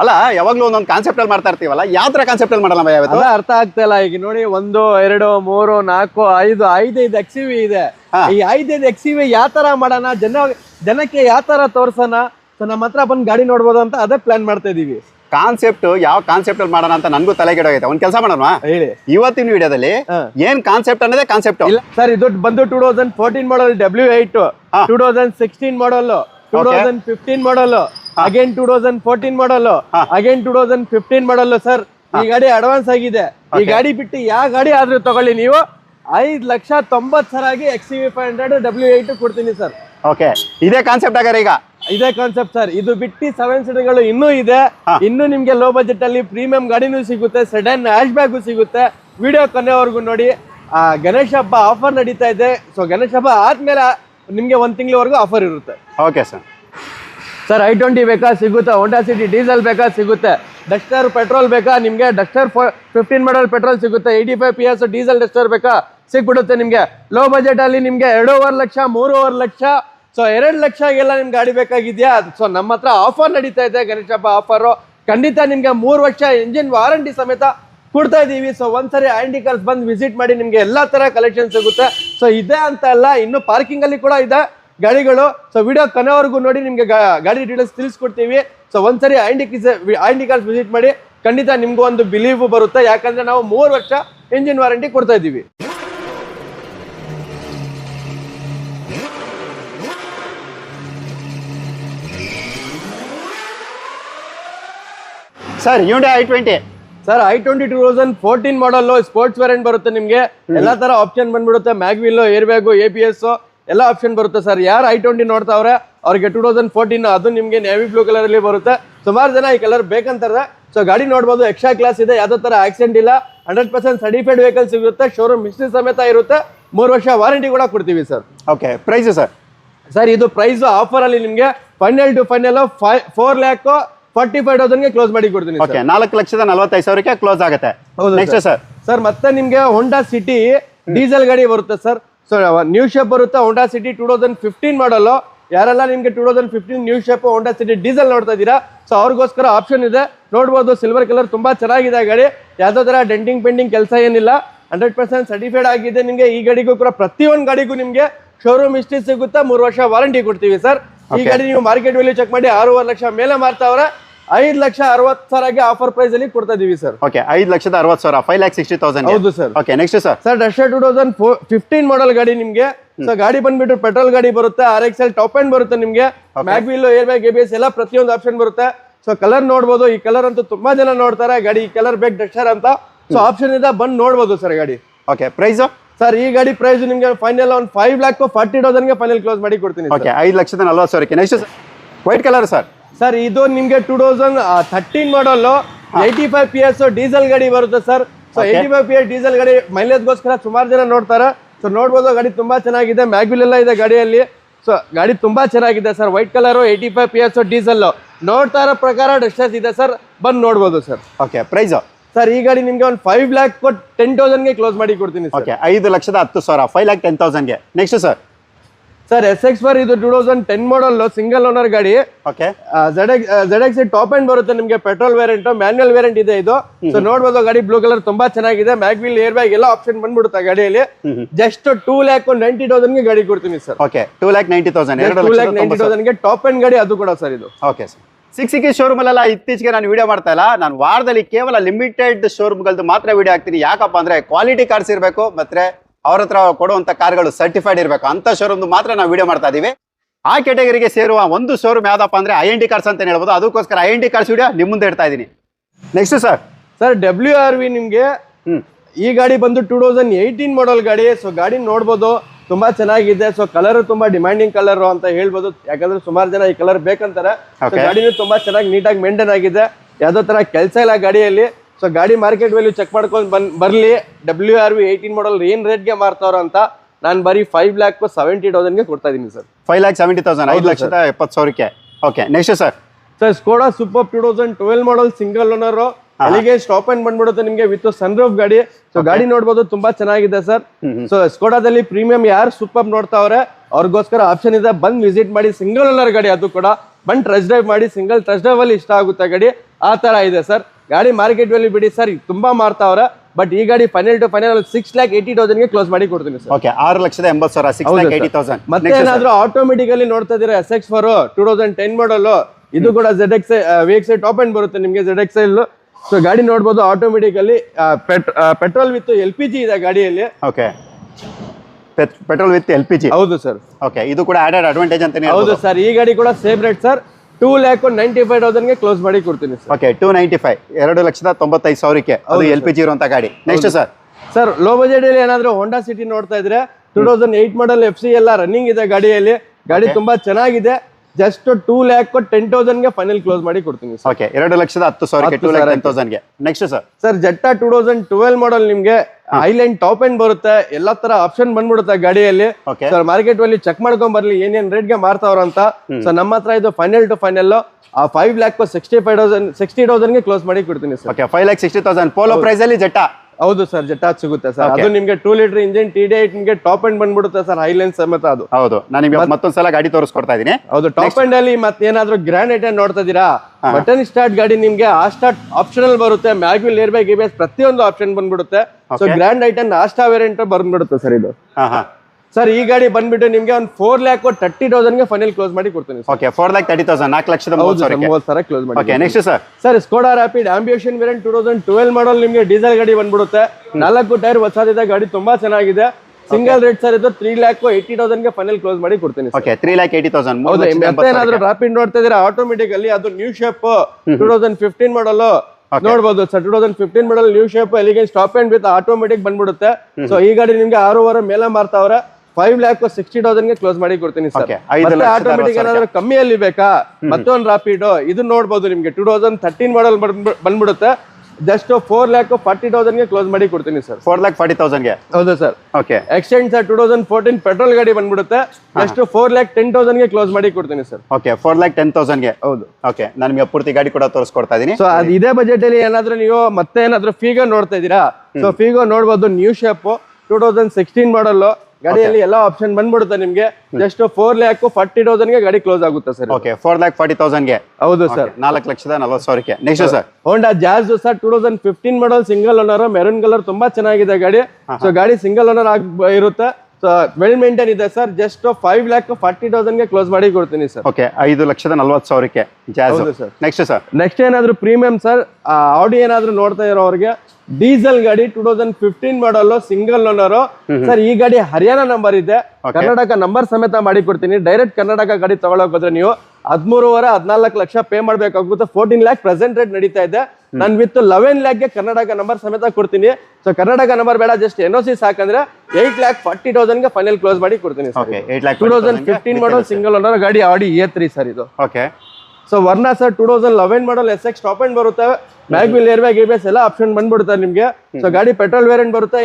ಅಲ್ಲ ಯಾವಾಗ್ಲೂ ಒಂದೊಂದು ಕಾನ್ಸೆಪ್ಟ್ ಅಲ್ಲಿ ಮಾಡ್ತಾ ಇರ್ತೀವಲ್ಲ ಯಾವ ತರ ಕಾನ್ಸೆಪ್ಟ್ ಅಲ್ಲಿ ಮಾಡಲ್ಲ ಯಾವತ್ತು ಅಲ್ಲ ಅರ್ಥ ಆಗ್ತಾ ಇಲ್ಲ. ಈಗ ನೋಡಿ ಒಂದು ಎರಡು ಮೂರು ನಾಲ್ಕು ಐದು ಐದೈದು ಎಕ್ಸಿವಿ ಇದೆ. ಹಾ. ಈ ಐದೈದು ಎಕ್ಸಿವಿ ಯಾವ ತರ ಮಾಡೋಣ ಜನ ಜನಕ್ಕೆ ಯಾವ ತರ ತೋರ್ಸೋಣ? ಸೊ ನಮ್ಮ ಹತ್ರ ಬಂದು ಗಾಡಿ ನೋಡ್ಬೋದು ಅಂತ ಅದೇ ಪ್ಲಾನ್ ಮಾಡ್ತಾ ಇದೀವಿ. ಕಾನ್ಸೆಪ್ಟ್ ಯಾವ ಕಾನ್ಸೆಪ್ಟ್ ಅಲ್ಲಿ ಮಾಡೋಣ ಅಂತ ನನ್ಗೂ ತಲೆ ಕೆಡೋಗೈತೆ ಒಂದ್ ಕೆಲಸ ಮಾಡೋಣ? ಹೇಳಿ. ಇವತ್ತಿನ ವಿಡಿಯೋದಲ್ಲಿ ಹಾ. ಏನ್ ಕಾನ್ಸೆಪ್ಟ್ ಅನ್ನೋದೇ ಕಾನ್ಸೆಪ್ಟ್ ಇಲ್ಲ ಸರ್ ಇದು ಬಂದು two thousand fourteen model W eight ಹಾ. Two thousand sixteen model two Okay. Thousand fifteen model again two thousand fourteen model. Again two thousand fifteen model sir ಈ ಗಾಡಿ ಅಡ್ವಾನ್ಸ್ ಆಗಿದೆ. ಈ. ಗಾಡಿ ಬಿಟ್ಟು ಯಾವ ಗಾಡಿ ಆದ್ರೂ ತಗೊಳ್ಳಿ ನೀವು. ಐದ್ ಲಕ್ಷ ತೊಂಬತ್ ಸರಾಗಿ X V five hundred W eight ಕೊಡ್ತೀನಿ ಸರ್ ಓಕೆ ಇದೇ ಕಾನ್ಸೆಪ್ಟ್ ಆಗಾರೆ ಈಗ? ಇದೇ ಕಾನ್ಸೆಪ್ಟ್ ಸರ್ ಇದು ಬಿಟ್ಟು ಸೆವೆನ್ ಸೀಟರ್ಗಳು ಇನ್ನೂ ಇದೆ. ಇನ್ನು ನಿಮ್ಗೆ ಲೋ ಬಜೆಟ್ ಅಲ್ಲಿ ಪ್ರೀಮಿಯಂ ಗಾಡಿನೂ ಸಿಗುತ್ತೆ ಸಡನ್ ಹ್ಯಾಶ್ ಬ್ಯಾಗು ಸಿಗುತ್ತೆ. ವಿಡಿಯೋ ಕೊನೆವರೆಗೂ ನೋಡಿ. ಆ, ಗಣೇಶ ಹಬ್ಬ ಆಫರ್ ನಡೀತಾ ಇದೆ. ಸೊ ಗಣೇಶ ಹಬ್ಬ ಆದ್ಮೇಲೆ ನಿಮ್ಗೆ ಒಂದ್ ತಿಂಗಳವರೆಗೂ ಆಫರ್ ಇರುತ್ತೆ. Okay sir sir, I twenty ಬೇಕಾ, ಸಿಗುತ್ತೆ. ಹೋಂಡಾ ಸಿಟಿ ಡೀಸೆಲ್ ಬೇಕಾ, ಸಿಗುತ್ತೆ. ಡಸ್ಟರ್ ಪೆಟ್ರೋಲ್ ಬೇಕಾ, ನಿಮಗೆ? ಡಸ್ಟರ್ ಫಿಫ್ಟೀನ್ ಮಾಡಲ್ ಪೆಟ್ರೋಲ್ ಸಿಗುತ್ತೆ. Eighty five P S diesel Duster ಬೇಕಾ ಸಿಕ್ಬಿಡುತ್ತೆ ನಿಮಗೆ. ಲೋ ಬಜೆಟಲ್ಲಿ ನಿಮಗೆ ಎರಡೂವರೆ ಲಕ್ಷ, ಮೂರುವರೆ ಲಕ್ಷ ಸೊ ಎರಡು ಲಕ್ಷಗೆಲ್ಲ ನಿಮ್ಗೆ ಗಾಡಿ ಬೇಕಾಗಿದೆಯಾ? ಸೊ ನಮ್ಮ ಹತ್ರ ಆಫರ್ ನಡೀತಾ ಇದೆ ಗಣೇಶ ಹಬ್ಬ ಆಫರು ಖಂಡಿತ ನಿಮಗೆ ಮೂರು ವರ್ಷ ಇಂಜಿನ್ ವಾರಂಟಿ ಸಮೇತ ಕೊಡ್ತಾ ಇದ್ದೀವಿ ಸೊ ಒಂದ್ಸರಿ ಆಂಟಿ ಕಲ್ಸ್ ಬಂದು ವಿಸಿಟ್ ಮಾಡಿ ನಿಮಗೆ ಎಲ್ಲ ಥರ ಕಲೆಕ್ಷನ್ ಸಿಗುತ್ತೆ. ಸೊ ಇದೆ ಅಂತ ಅಲ್ಲ, ಇನ್ನು ಪಾರ್ಕಿಂಗಲ್ಲಿ ಕೂಡ ಇದೆ. ಗಾಡಿಗಳು. ಸೊ ವಿಡಿಯೋ ಕೊನೆವರೆಗೂ ನೋಡಿ ನಿಮ್ಗೆ ಗಾಡಿ ಡೀಟೇಲ್ಸ್ ತಿಳಿಸ್ಕೊಡ್ತೀವಿ. ಸೊ ಒಂದ್ಸರಿ ಐಂಡಿ ಕಿಸ್ ಐಂಡಿ ಕಾರ್ಸ್ ವಿಸಿಟ್ ಮಾಡಿ ಖಂಡಿತ ನಿಮ್ಗೂ ಒಂದು ಬಿಲೀವ್ ಬರುತ್ತೆ. ಯಾಕಂದ್ರೆ ನಾವು ಮೂರು ವರ್ಷ ಇಂಜಿನ್ ವಾರಂಟಿ ಕೊಡ್ತಾ ಇದೀವಿ sir Hyundai I twenty sir I twenty two thousand fourteen model sports variant ಬರುತ್ತೆ ನಿಮಗೆ. ಎಲ್ಲಾ ತರ ಆಪ್ಷನ್ ಬಂದ್ಬಿಡುತ್ತೆ. Mag wheel airbag A P S ಎಲ್ಲ ಆಪ್ಷನ್ ಬರುತ್ತೆ ಸರ್. ಯಾರು ಐ ಟ್ವೆಂಟಿ ನೋಡ್ತಾವ್ರೆ ಅವ್ರಿಗೆ ಟೂ ತೌಸಂಡ್ ಫೋರ್ಟೀನ್ ಅದು ನಿಮಗೆ ನೇವಿ ಬ್ಲೂ ಕಲರಲ್ಲಿ ಅಲ್ಲಿ ಬರುತ್ತೆ. ಸುಮಾರು ಜನ ಈ ಕಲರ್ ಬೇಕಂತಾರೆ ಸೊ ಗಾಡಿ ನೋಡ್ಬೋದು ಎಕ್ಸ್ಟ್ರಾ ಕ್ಲಾಸ್ ಇದೆ ಯಾವುದೋ ಥರ ಆಕ್ಸಿಡೆಂಟ್ ಇಲ್ಲ. ಹಂಡ್ರೆಡ್ ಪರ್ಸೆಂಟ್ ಸರ್ಟಿಫೈಡ್ ವೆಹಿಕಲ್ ಸಿಗುತ್ತೆ ಶೋರೂಮ್ ಹಿಸ್ಟ್ರಿ ಸಮೇತ ಇರುತ್ತೆ. ಮೂರು ವರ್ಷ ವಾರಂಟಿ ಕೂಡ ಕೊಡ್ತೀವಿ sir. Okay price sir? Sir ಇದು ಪ್ರೈಸ್ ಆಫರಲ್ಲಿ ಅಲ್ಲಿ ನಿಮಗೆ final to final five four lakh forty five ತೌಸಂಡ್ಗೆ close ಮಾಡಿ ಕೊಡ್ತೀನಿ ಓಕೆ ನಾಲ್ಕು ಲಕ್ಷದ ನಲವತ್ತೈದು ಸಾವಿರಕ್ಕೆ ಕ್ಲೋಸ್ ಆಗುತ್ತೆ. ಹೌದು ನೆಕ್ಸ್ಟ್ ಸರ್. ಸರ್. ಮತ್ತೆ ನಿಮಗೆ ಹೊಂಡಾ ಸಿಟಿ ಡೀಸೆಲ್ ಗಾಡಿ ಬರುತ್ತೆ ಸರ್. ಸೊ ನ್ಯೂ ಶೇಪ್ ಬರುತ್ತಾ Honda City two thousand fifteen model ಯಾರೆಲ್ಲ ನಿಮಗೆ two thousand fifteen new shape Honda City diesel ನೋಡ್ತಾ ಇದ್ದೀರಾ? ಸೊ ಅವ್ರಿಗೋಸ್ಕರ ಆಪ್ಷನ್ ಇದೆ. ನೋಡ್ಬೋದು ಸಿಲ್ವರ್ ಕಲರ್ ತುಂಬಾ ಚೆನ್ನಾಗಿದೆ ಗಾಡಿ. ಯಾವುದೋ ತರ ಡೆಂಟಿಂಗ್ ಪೆಂಡಿಂಗ್ ಕೆಲಸ ಏನಿಲ್ಲ. ಹಂಡ್ರೆಡ್ ಪರ್ಸೆಂಟ್ ಸರ್ಟಿಫೈಡ್ ಆಗಿದೆ ನಿಮಗೆ. ಈ ಗಾಡಿಗೂ ಕೂಡ ಪ್ರತಿಯೊಂದು ಗಾಡಿಗೂ ನಿಮಗೆ ಶೋರೂಮ್ ಹಿಸ್ಟ್ರಿ ಸಿಗುತ್ತೆ ಮೂರು ವರ್ಷ ವಾರಂಟಿ ಕೊಡ್ತೀವಿ ಸರ್. ಈ ಗಾಡಿ ನೀವು ಮಾರ್ಕೆಟ್ ವ್ಯಾಲ್ಯೂ ಚೆಕ್ ಮಾಡಿ ಆರೂವರೆ ಲಕ್ಷ ಮೇಲೆ ಮಾರ್ತಾವ್ರೆ. ಐದು ಲಕ್ಷ ಅರವತ್ತು ಸಾವಿರಗೆ ಆಫರ್ ಪ್ರೈಸ್ ಅಲ್ಲಿ ಕೊಡ್ತಾ ಇದೀವಿ ಸರ್ ಓಕೆ ಐದು ಲಕ್ಷದ ಅರವತ್ತು ಸಾವಿರ ಫೈವ್ ಲ್ಯಾಕ್ ಸಿಕ್ಸ್ಟಿ ತೌಸಂಡ್ ಹೌದು sir okay next sir sir Duster two thousand fifteen model ಗಾಡಿ ನಿಮ್ಗೆ. ಸೊ ಗಾಡಿ ಬಂದ್ಬಿಟ್ಟು ಪೆಟ್ರೋಲ್ ಗಾಡಿ ಬರುತ್ತೆ R X L top end ಬರುತ್ತೆ ನಿಮ್ಗೆ. Mag wheel airbag A B S ಎಲ್ಲ ಪ್ರತಿಯೊಂದು ಆಪ್ಷನ್ ಬರುತ್ತೆ. ಸೊ ಕಲರ್ ನೋಡ್ಬೋದು ಈ ಕಲರ್ ಅಂತೂ ತುಂಬಾ ಜನ ನೋಡ್ತಾರೆ. ಗಾಡಿ ಈ ಕಲರ್ ಬೇಕು ಡಸ್ಟರ್ ಅಂತ. ಸೊ ಆಪ್ಷನ್ ಇಂದ ಬಂದು ನೋಡ್ಬೋದು ಸರ್ ಗಾಡಿ. ಓಕೆ ಪ್ರೈಸ್ ಸರ್ ಈ ಗಾಡಿ ಪ್ರೈಸ್ ನಿಮ್ಗೆ ಫೈನಲ್ ಒಂದು ಫೈವ್ ಲ್ಯಾಕ್ ಫಾರ್ಟಿ ತೌಸಂಡ್ಗೆ ಫೈನಲ್ ಕ್ಲೋಸ್ ಮಾಡಿ ಕೊಡ್ತೀನಿ ಓಕೆ ಐದು ಲಕ್ಷದ ನಲ್ವತ್ತು ಸಾವಿರಕ್ಕೆ. Next sir white colour sir sir ಇದು ನಿಮ್ಗೆ two thousand thirteen model eighty five P S diesel ಗಾಡಿ ಬರುತ್ತೆ sir. So eighty five P S diesel ಗಾಡಿ ಮೈಲೇಜ್ಗೋಸ್ಕರ ಸುಮಾರು ಜನ ನೋಡ್ತಾರೆ. ಸೊ ನೋಡ್ಬೋದು ಗಾಡಿ ತುಂಬಾ ಚೆನ್ನಾಗಿದೆ. ಮ್ಯಾಗ್ವಿಲ್ ಎಲ್ಲ ಇದೆ ಗಾಡಿಯಲ್ಲಿ. ಸೊ ಗಾಡಿ ತುಂಬಾ ಚೆನ್ನಾಗಿದೆ sir. White colour eighty five P S diesel. ನೋಡ್ತಾ ಇರೋ ಪ್ರಕಾರ ಡಿಸ್ಟೆನ್ಸ್ ಇದೆ ಸರ್. ಬಂದು ನೋಡ್ಬೋದು ಸರ್. ಓಕೆ ಪ್ರೈಸು ಸರ್ ಈ ಗಾಡಿ ನಿಮಗೆ ಒಂದು ಫೈವ್ ಲ್ಯಾಕ್ ಕೊಟ್ಟು ಟೆನ್ ತೌಸಂಡ್ಗೆ ಕ್ಲೋಸ್ ಮಾಡಿ ಕೊಡ್ತೀನಿ ಸರ್. ಓಕೆ ಐದು ಲಕ್ಷದ ಹತ್ತು ಸಾವಿರ five lakh ten ತೌಸಂಡ್ಗೆ next sir. Sir S X four ಇದು two thousand ten model single owner ಗಾಡಿ. Okay Z X top end ಬರುತ್ತೆ ನಿಮಗೆ ಪೆಟ್ರೋಲ್ ವೇರಿಯಂಟ್ ಮ್ಯಾನ್ಯಲ್ ವೇರಿಯಂಟ್ ಇದೆ ಇದು. ಸೊ ನೋಡ್ಬೋದು ಗಾಡಿ ಬ್ಲೂ ಕಲರ್ ತುಂಬಾ ಚೆನ್ನಾಗಿದೆ. ಮ್ಯಾಗ್ವಿಲ್ ಏರ್ ಬ್ಯಾಗ್ ಎಲ್ಲ ಆಪ್ಷನ್ ಬಂದ್ಬಿಡುತ್ತೆ ಗಾಡಿಯಲ್ಲಿ. ಜಸ್ಟ್ ಟೂ ಲ್ಯಾಕ್ ನೈಂಟಿ ತೌಸಂಡ್ಗೆ ಗಾಡಿ ಕೊಡ್ತೀನಿ sir. Okay two lakh ninety thousand two lakh ninety ತೌಸಂಡ್ಗೆ top end ಗಾಡಿ ಅದು ಕೂಡ ಸರ್ ಇದು. ಓಕೆ ಸರ್ ಸಿಕ್ಸ್ ಸಿಕ್ಕಿ ಶೋರೂಮಲ್ಲೆಲ್ಲ ಇತ್ತೀಚೆಗೆ ನಾನು ವಿಡಿಯೋ ಮಾಡ್ತಾ ಇಲ್ಲ. ನಾನು ವಾರದಲ್ಲಿ ಕೇವಲ ಲಿಮಿಟೆಡ್ ಶೋರೂಮ್ಗಳದ್ದು ಮಾತ್ರ ವಿಡಿಯೋ ಹಾಕ್ತೀನಿ. ಯಾಕಪ್ಪ ಅಂದ್ರೆ ಕ್ವಾಲಿಟಿ ಕಾರ್ಸ್ ಇರಬೇಕು ಮತ್ತೆ ಅವ್ರ ಹತ್ರ ಕೊಡುವಂತ ಕಾರ್ಗಳು ಸರ್ಟಿಫೈಡ್ ಇರಬೇಕು. ಅಂತ ಶೋರೂಮ್ ಮಾತ್ರ ನಾವು ವಿಡಿಯೋ ಮಾಡ್ತಾ ಇದೀವಿ. ಆ ಕೆಟಗರಿಗೆ ಸೇರುವ ಒಂದು ಶೋರೂಮ್ ಯಾವ್ದಪ್ಪ ಅಂದ್ರೆ ಐ ಎನ್ ಡಿ ಕಾರ್ಸ್ ಅಂತ ಹೇಳ್ಬೋದು. ಅದಕ್ಕೋಸ್ಕರ I N D cars video ನಿಮ್ಮ ಮುಂದೆ ಇಡ್ತಾ ಇದ್ದೀನಿ next sir sir W R V ನಿಮ್ಗೆ ಈ ಗಾಡಿ ಬಂದು ಟೂ ತೌಸಂಡ್ ಏಯ್ಟೀನ್ ಮಾಡಲ್ ಗಾಡಿ. ಸೊ ಗಾಡಿ ನೋಡ್ಬೋದು. ತುಂಬಾ ಚೆನ್ನಾಗಿದೆ. ಸೊ ಕಲರ್ ತುಂಬಾ ಡಿಮ್ಯಾಂಡಿಂಗ್ ಕಲರ್ ಅಂತ ಹೇಳ್ಬೋದು. ಯಾಕಂದ್ರೆ ಸುಮಾರು ಜನ ಈ ಕಲರ್ ಬೇಕಂತಾರೆ. ಗಾಡಿನೂ ತುಂಬಾ ಚೆನ್ನಾಗಿ ನೀಟಾಗಿ ಮೇಂಟೈನ್ ಆಗಿದೆ. ಯಾವ್ದೋ ತರ ಕೆಲಸ ಇಲ್ಲ ಗಾಡಿಯಲ್ಲಿ. ಸೊ ಗಾಡಿ ಮಾರ್ಕೆಟ್ ವ್ಯಾಲ್ಯೂ ಚೆಕ್ ಮಾಡ್ಕೊಂಡು ಬಂದ್ ಬರಲಿ. W R V eighteen model ಏನು ರೇಟ್ಗೆ ಮಾರ್ತಾವ್ರ ಅಂತ ನಾನು ಬರೀ ಫೈವ್ ಲ್ಯಾಕ್ ಸೆವೆಂಟಿ ತೌಸಂಡ್ಗೆ ಕೊಡ್ತಾ ಇದ್ದೀನಿ sir five lakh seventy thousand ಐದು ಲಕ್ಷದ ಎಪ್ಪತ್ತು ಸಾವಿರಕ್ಕೆ. Okay next sir sir Skoda Superb two thousand twelve model single owner ಅಲ್ಲಿಗೆ ಸ್ಟಾಪ್ ಅಂಡ್ ಬಂದ್ಬಿಡುತ್ತೆ ನಿಮಗೆ ವಿತ್ ಸನ್ ರೂಫ್ ಗಾಡಿ ಸೊ ಗಾಡಿ ನೋಡ್ಬೋದು ತುಂಬಾ ಚೆನ್ನಾಗಿದೆ ಸರ್ ಸೊ ಸ್ಕೋಡಾದಲ್ಲಿ ಪ್ರೀಮಿಯಂ ಯಾರು ಸೂಪರ್ ನೋಡ್ತಾವ್ರೆ ಅವ್ರಿಗೋಸ್ಕರ ಆಪ್ಷನ್ ಇದೆ. ಬಂದ್ ವಿಸಿಟ್ ಮಾಡಿ ಸಿಂಗಲ್ ಓನರ್ ಗಾಡಿ ಅದು ಕೂಡ. ಬಂದ್ ಟ್ರಸ್ಟ್ ಡ್ರೈವ್ ಮಾಡಿ ಸಿಂಗಲ್ ಟ್ರಸ್ಟ್ ಡ್ರೈವ್ ಅಲ್ಲಿ ಇಷ್ಟ ಆಗುತ್ತೆ ಗಾಡಿ. ಆ ತರ ಇದೆ ಸರ್ ಗಾಡಿ ಮಾರ್ಕೆಟ್ ವ್ಯಾಲ್ಯೂ ಬಿಡಿ ಸರ್ ತುಂಬಾ ಮಾರ್ತಾವ್ರೆ ಬಟ್ ಈ ಗಾಡಿ final to final six lakh eighty ಗೆ ಕ್ಲೋಸ್ ಮಾಡಿ ಕೊಡ್ತೀನಿ ಸರ್. ಓಕೆ ಆರು ಲಕ್ಷದ ಎಂಬತ್ತು ಸಾವಿರ ಸಿಕ್ಸ್ ಲ್ಯಾಕ್ ಏಟಿ ತೌಸಂಡ್ ಮತ್ತೆ ಏನಾದ್ರೂ ಅಲ್ಲಿ ನೋಡ್ತಾ ಇದ್ರೆ S X four two thousand ten model ಇದು ಕೂಡ Z X V X top end ಬರುತ್ತೆ ನಿಮಗೆ ಜೆಡ್ ಎಕ್ಸ್ ಎಲ್ ಸೊ ಗಾಡಿ ನೋಡ್ಬೋದು automatically petrol with L P G ಇದೆ ಗಾಡಿಯಲ್ಲಿ. Okay petrol with L P G ಹೌದು ಸರ್. ಓಕೆ ಇದು ಕೂಡ ಆಡೆಡ್ ಅಡ್ವಾಂಟೇಜ್ ಅಂತಾನೆ ಹೌದು ಸರ್ ಈ ಗಾಡಿ ಕೂಡ same rate sir. Two lakh ninety ಫೈವ್ಗೆ close ಮಾಡಿ ಕೊಡ್ತೀನಿ sir. Okay two ninety five ಎರಡು ಲಕ್ಷದ ತೊಂಬತ್ತೈದು ಸಾವಿರಕ್ಕೆ. ಅದು ಎಲ್ ಪಿ ಜಿ ಇರುವಂತ ಗಾಡಿ. Next sir. Sir. Low budget ಅಲ್ಲಿ ಏನಾದ್ರೂ ಹೋಂಡಾ ಸಿಟಿ ನೋಡ್ತಾ ಇದ್ರೆ two thousand eight model F C ಎಲ್ಲ ರನ್ನಿಂಗ್ ಇದೆ ಗಾಡಿಯಲ್ಲಿ. ಗಾಡಿ ತುಂಬಾ ಚೆನ್ನಾಗಿದೆ. ಜಸ್ಟ್ ಟೂ ಲ್ಯಾಕ್ ಟೆನ್ಗೆ ಫೈನಲ್ ಕ್ಲೋಸ್ ಮಾಡಿ ಕೊಡ್ತೀನಿ ಓಕೆ ಎರಡು ಲಕ್ಷದ ಹತ್ತು ಸಾವಿರ ತೌಸಂಡ್ಗೆ next sir. Sir Jetta two thousand twelve model ನಿಮ್ಗೆ ಐಲ್ಯಾಂಡ್ ಟಾಪ್ ಎಂಡ್ ಬರುತ್ತೆ. ಎಲ್ಲಾ ತರ ಆಪ್ಷನ್ ಬಂದ್ಬಿಡುತ್ತೆ ಗಾಡಿಯಲ್ಲಿ. ಸರ್ ಮಾರ್ಕೆಟ್ ಅಲ್ಲಿ ಚೆಕ್ ಮಾಡ್ಕೊಂಡ್ ಬರ್ಲಿ ಏನೇನ್ ರೇಟ್ಗೆ ಮಾರ್ತಾವ್ರ ಅಂತ. ಸೊ ನಮ್ಮ ಹತ್ರ ಇದು ಫೈನಲ್ ಟು ಫೈನಲ್ ಆ five lakh sixty five thousand sixty ಗೆ ಕ್ಲೋಸ್ ಮಾಡಿ ಕೊಡ್ತೀನಿ sir. Five lakh sixty thousand Polo price ಅಲ್ಲಿ ಜೆಟ್ಟಾ ಹೌದು ಸರ್ ಜಟಾ ಸಿಗುತ್ತೆ ಸರ್ ಅದು ನಿಮ್ಗೆ two litre engine T D eight ನಿಮ್ಗೆ ಟಾಪ್ ಎಂಡ್ ಬಂದ್ಬಿಡುತ್ತೆ ಸರ್ ಹೈಲೈನ್ ಸಮೇತ ಅದು. ಹೌದು. ನಾನು ನಿಮಗೆ ಮತ್ತೊಂದ್ಸಲ ಗಾಡಿ ತೋರಿಸ್ಕೊಡ್ತಾ ಇದೀನಿ ಹೌದು ಟಾಪ್ ಎಂಡ್ ಅಲ್ಲಿ ಮತ್ತೆ ಏನಾದ್ರು ಗ್ರಾನೈಟ್ ನೋಡ್ತಾ ಇದೀರಾ ಬಟನ್ ಸ್ಟಾರ್ಟ್ ಗಾಡಿ ನಿಮ್ಗೆ ಆ ಸ್ಟಾರ್ಟ್ ಆಪ್ಷನಲ್ ಬರುತ್ತೆ ಮ್ಯಾಗ್ವಿಲ್ ಏರ್ ಇಬೇಸ್ ಪ್ರತಿಯೊಂದು ಆಪ್ಷನ್ ಬಂದ್ಬಿಡುತ್ತೆ. So grand i ten Asta variant ಬಂದ್ಬಿಡುತ್ತೆ ಸರ್ ಇದು. ಸರ್ ಈ ಗಾಡಿ ಬಂದ್ಬಿಟ್ಟು ನಿಮ್ಗೆ ಒಂದು ಫೋರ್ ಲ್ಯಾಕ್ ತರ್ಟಿ ತೌಸಂಡ್ಗೆ ಫೈನಲ್ ಕ್ಲೋಸ್ ಮಾಡಿ ಕೊಡ್ತೀನಿ okay four lakh thirty thousand ನಾಲ್ಕು ಲಕ್ಷದ ಮೂವತ್ತು ಸರ್ ಸಾವಿರ ಕ್ಲೋಸ್ ಮಾಡಿ okay next sir sir Skoda Rapid Ambition variant two thousand twelve model ನಿಮ್ಗೆ ಡೀಸೆಲ್ ಗಾಡಿ ಬಂದ್ಬಿಡುತ್ತೆ. ನಾಲ್ಕು ಟೈರ್ ಹೊಸದಿದೆ ಗಾಡಿ ತುಂಬಾ ಚೆನ್ನಾಗಿದೆ. ಸಿಂಗಲ್ ರೇಟ್ ಸರ್ ಇದು ತ್ರೀ ಲ್ಯಾಕ್ ಏಯ್ಟಿ ಗೆ ಫೈನಲ್ ಕ್ಲೋಸ್ ಮಾಡಿ ಕೊಡ್ತೀನಿ okay three lakh eighty thousand ಹೌದು ಮತ್ತೆ ಏನಾದ್ರು ರಾಪಿಡ್ ನೋಡ್ತಾ ಇದ್ರೆ ಆಟೋಮೆಟಿಕ್ ಅಲ್ಲಿ ಅದು new shape two thousand fifteen model ನೋಡಬಹುದು sir two thousand fifteen model new shape ಎಲಿಗೆ stop and with automatic ಬಂದ್ಬಿಡುತ್ತೆ. ಸೊ ಈ ಗಾಡಿ ನಿಮ್ಗೆ ಆರೂವರೆ ಮೇಲೆ ಮಾರ್ತಾವ್ರೆ. ಫೈವ್ ಲ್ಯಾಕ್ ಸಿಕ್ಸ್ಟಿ ಗೆ ಕ್ಲೋಸ್ ಮಾಡಿ ಕೊಡ್ತೀನಿ ಸರ್ ಆಟೋಮೆಟಿಕ್ ಏನಾದ್ರು ಕಮ್ಮಿಯಲ್ಲಿ ಬೇಕಾ? ಮತ್ತೊಂದು ರಾಪಿಡ್ ಇದು ನೋಡ್ಬೋದು ನಿಮ್ಗೆ. ಟೂ ತೌಸಂಡ್ ತರ್ಟೀನ್ ಮಾಡಲ್ ಬಂದ್ಬಿಡುತ್ತೆ. ಜಸ್ಟ್ ಫೋರ್ ಲ್ಯಾಕ್ ಫಾರ್ಟಿ ಗೆ ಕ್ಲೋಸ್ ಮಾಡಿ ಕೊಡ್ತೀನಿ ಸರ್ ಫೋರ್ ಲ್ಯಾಕ್ ಫಾರ್ಟಿ ತೌಸಂಡ್ಗೆ ಹೌದು sir okay exchange sir two thousand fourteen petrol ಗಾಡಿ ಬಂದ್ಬಿಡುತ್ತೆ. ಜಸ್ಟ್ ಫೋರ್ ಲ್ಯಾಕ್ ಟೆನ್ಗೆ ಕ್ಲೋಸ್ ಮಾಡಿ ಕೊಡ್ತೀನಿ sir okay four lakh ten ತೌಸಂಡ್ಗೆ ಹೌದು. ಓಕೆ ನಾನು ನಿಮಗೆ ಪೂರ್ತಿ ಗಾಡಿ ಕೂಡ ತೋರಿಸ್ಕೊಡ್ತಾ ಇದೀನಿ. ಸೊ ಅದು ಇದೇ ಬಜೆಟ್ ಅಲ್ಲಿ ಏನಾದ್ರೂ ನೀವು ಮತ್ತೆ ಏನಾದ್ರೂ ಫೀಗೋ ನೋಡ್ತಾ ಇದ್ದೀರಾ ಸೊ ಫೀಗೋ ನೋಡ್ಬೋದು new shape two thousand sixteen model ಗಾಡಿಯಲ್ಲಿ ಎಲ್ಲ ಆಪ್ಷನ್ ಬಂದ್ಬಿಡುತ್ತೆ ನಿಮ್ಗೆ. ಜಸ್ಟ್ ಫೋರ್ ಲ್ಯಾಕ್ ಫಾರ್ಟಿ ಗೆ ಗಾಡಿ ಕ್ಲೋಸ್ ಆಗುತ್ತೆ sir okay four lakh forty ತೌಸಂಡ್ಗೆ ಹೌದು ಸರ್ ನಾಲ್ಕು ಲಕ್ಷದ ನಲವತ್ತು ಸಾವಿರಕ್ಕೆ. Next sir Honda Jazz sir two thousand fifteen model single owner maroon colour ತುಂಬಾ ಚೆನ್ನಾಗಿದೆ ಗಾಡಿ. ಸೊ ಗಾಡಿ ಸಿಂಗಲ್ ಓನರ್ ಆಗಿ ಇರುತ್ತೆ. ವೆಲ್ ಮೇಂಟೈನ್ ಇದೆ sir. Just five lakh forty ಗೆ ಕ್ಲೋಸ್ ಮಾಡಿ ಕೊಡ್ತೀನಿ ಸರ್. ಓಕೆ ಐದು ಲಕ್ಷದ ನಲ್ವತ್ತು ಸಾವಿರಕ್ಕೆ Jazz sir. Next sir next ಏನಾದ್ರು ಪ್ರೀಮಿಯಂ ಸರ್? ಆಡಿ ಏನಾದ್ರು ನೋಡ್ತಾ ಇರೋರಿಗೆ ಡೀಸೆಲ್ ಗಾಡಿ two thousand fifteen model single owner sir ಈ ಗಾಡಿ ಹರಿಯಾಣ ನಂಬರ್ ಇದೆ. ಕರ್ನಾಟಕ ನಂಬರ್ ಸಮೇತ ಮಾಡಿ ಕೊಡ್ತೀನಿ ಡೈರೆಕ್ಟ್ ಕರ್ನಾಟಕ ಗಾಡಿ ತಗೊಳಕ್ ಹೋದ್ರೆ ನೀವು ಹದಿಮೂರುವರೆ ಹದಿನಾಲ್ಕು ಲಕ್ಷ ಪೇ ಮಾಡ್ಬೇಕಾಗುತ್ತೆ. ಫೋರ್ಟೀನ್ ಲ್ಯಾಕ್ ಪ್ರೆಸೆಂಟ್ ರೇಟ್ ನಡೀತಾ ಇದೆ. ನಾನು ವಿತ್ ಲೆವೆನ್ ಲ್ಯಾಕ್ಗೆ ಕರ್ನಾಟಕ ನಂಬರ್ ಸಮೇತ ಕೊಡ್ತೀನಿ. ಸೊ ಕರ್ನಾಟಕ ನಂಬರ್ ಬೇಡ ಜಸ್ಟ್ ಎನ್ ಒ ಸಿ ಸಾಕಂದ್ರೆ ಏಟ್ ಲ್ಯಾಕ್ ಫಾರ್ಟಿ ತೌಸಂಡ್ಗೆ ಫೈನಲ್ ಕ್ಲೋಸ್ ಮಾಡಿ ಕೊಡ್ತೀನಿ two thousand fifteen model single owner ಗಾಡಿ ಆಡಿ ಎ ತ್ರೀ ಸರ್ ಇದು. Okay so Verna sir two thousand eleven model S X top end ಬರುತ್ತೆ. Mag wheel air bag ABS ಎಲ್ಲ option ಬಂದ್ಬಿಡುತ್ತೆ ನಿಮಗೆ. So ಗಾಡಿ petrol variant ಬರುತ್ತೆ.